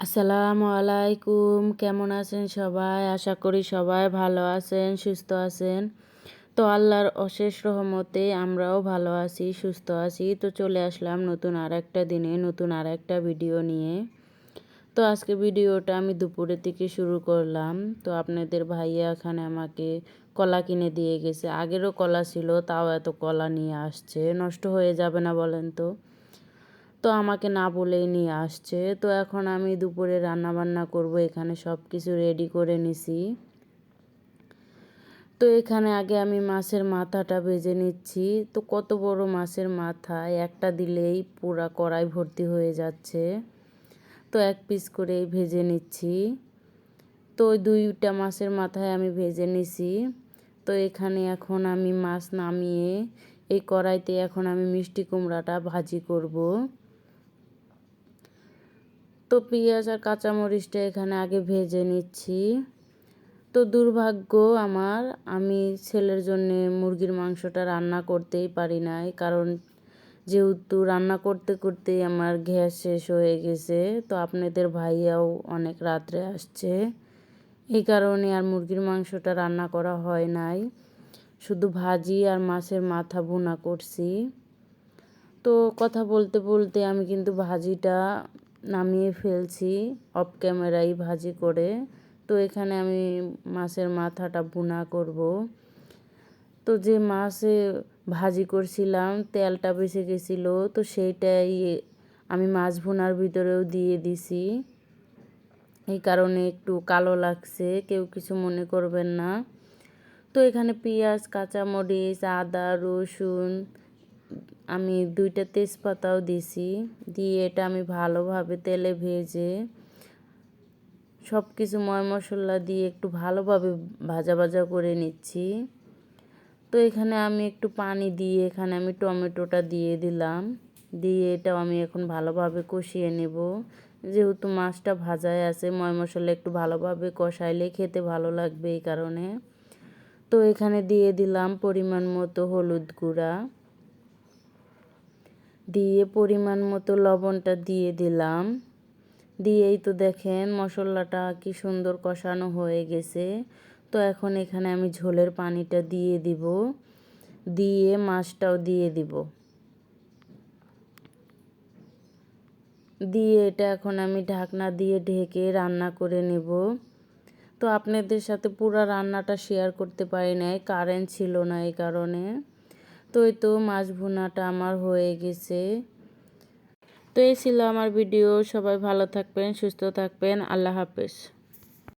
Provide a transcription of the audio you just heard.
আসসালামু আলাইকুম, কেমন আছেন সবাই? আশা করি সবাই ভালো আছেন, সুস্থ আছেন। তো আল্লাহর অশেষ রহমতে আমরাও ভালো আছি, সুস্থ আছি। তো চলে আসলাম নতুন আর একটা দিনে, নতুন আর একটা ভিডিও নিয়ে। তো আজকে ভিডিওটা আমি দুপুরের থেকে শুরু করলাম। তো আপনাদের ভাইয়া এখানে আমাকে কলা কিনে দিয়ে গেছে। আগেরও কলা ছিল, তাও এত কলা নিয়ে আসছে। নষ্ট হয়ে যাবে না বলেন তো? তো আমাকে না বলেই নিয়ে আসছে। তো এখন আমি দুপুরে রান্না বান্না করব, এখানে সব কিছু রেডি করে নিছি। তো এখানে আগে আমি মাছের মাথাটা ভেজে নিচ্ছি। তো কত বড় মাছের মাথা, একটা দিলেই পুরা কড়াই ভর্তি হয়ে যাচ্ছে। তো এক পিস করেই ভেজে নিচ্ছি। তো দুইটা মাছের মাথায় আমি ভেজে নিছি। তো এখানে এখন আমি মাছ নামিয়ে এই কড়াইতে এখন আমি মিষ্টি কুমড়াটা ভাজি করব। তো পেঁয়াজ আর কাঁচামরিচটা এখানে আগে ভেজে নিচ্ছি। তো দুর্ভাগ্য আমার, আমি ছেলের জন্যে মুরগির মাংসটা রান্না করতেই পারি নাই, কারণ যেহেতু রান্না করতে করতেই আমার গ্যাস শেষ হয়ে গেছে, তো আপনাদের ভাইয়াও অনেক রাত্রে আসছে। এই কারণে আর মুরগির মাংসটা রান্না করা হয় নাই, শুধু ভাজি আর মাছের মাথা ভুনা করছি। তো কথা বলতে বলতে আমি কিন্তু ভাজিটা নামিয়ে ফেলছি অফ ক্যামেরাই ভাজি করে। তো এখানে আমি মাছের মাথাটা ভুনা করব। তো যে মাছে ভাজি করছিলাম, তেলটা বেঁচে গেছিল, তো সেইটাই আমি মাছ ভুনার ভিতরেও দিয়ে দিছি। এই কারণে একটু কালো লাগছে, কেউ কিছু মনে করবেন না। তো এখানে পেঁয়াজ, কাঁচামরিচ, আদা, রসুন আমি দুইটা তেজপাতাও দিছি, দিয়ে এটা আমি ভালোভাবে তেলে ভেজে সব কিছু ময় মশলা দিয়ে একটু ভালোভাবে ভাজা ভাজা করে নিচ্ছি। তো এখানে আমি একটু পানি দিয়ে এখানে আমি টমেটোটা দিয়ে দিলাম, দিয়ে এটাও আমি এখন ভালোভাবে কষিয়ে নেব। যেহেতু মাছটা ভাজায় আছে ময় মশলা একটু ভালোভাবে কষাইলে খেতে ভালো লাগবে এই কারণে। তো এখানে দিয়ে দিলাম পরিমাণ মতো হলুদ গুঁড়া। দিয়ে পরিমাণ মতো লবণটা দিয়ে দিলাম। দিয়েই তো দেখেন মশলাটা কি সুন্দর কষানো হয়ে গেছে। তো এখন এখানে আমি ঝোলের পানিটা দিয়ে দিব। দিয়ে মাছটাও দিয়ে দিব। দিয়ে এটা এখন আমি ঢাকনা দিয়ে ঢেকে রান্না করে নেব। তো আপনাদের সাথে পুরো রান্নাটা শেয়ার করতে পারি নাই কারেন্ট ছিল না এই কারণে। তো এই তো মাছ ভুনাটা আমার হয়ে গেছে। তো এই ছিল আমার ভিডিও সবাই ভালো থাকবেন, সুস্থ থাকবেন। আল্লাহ হাফেজ।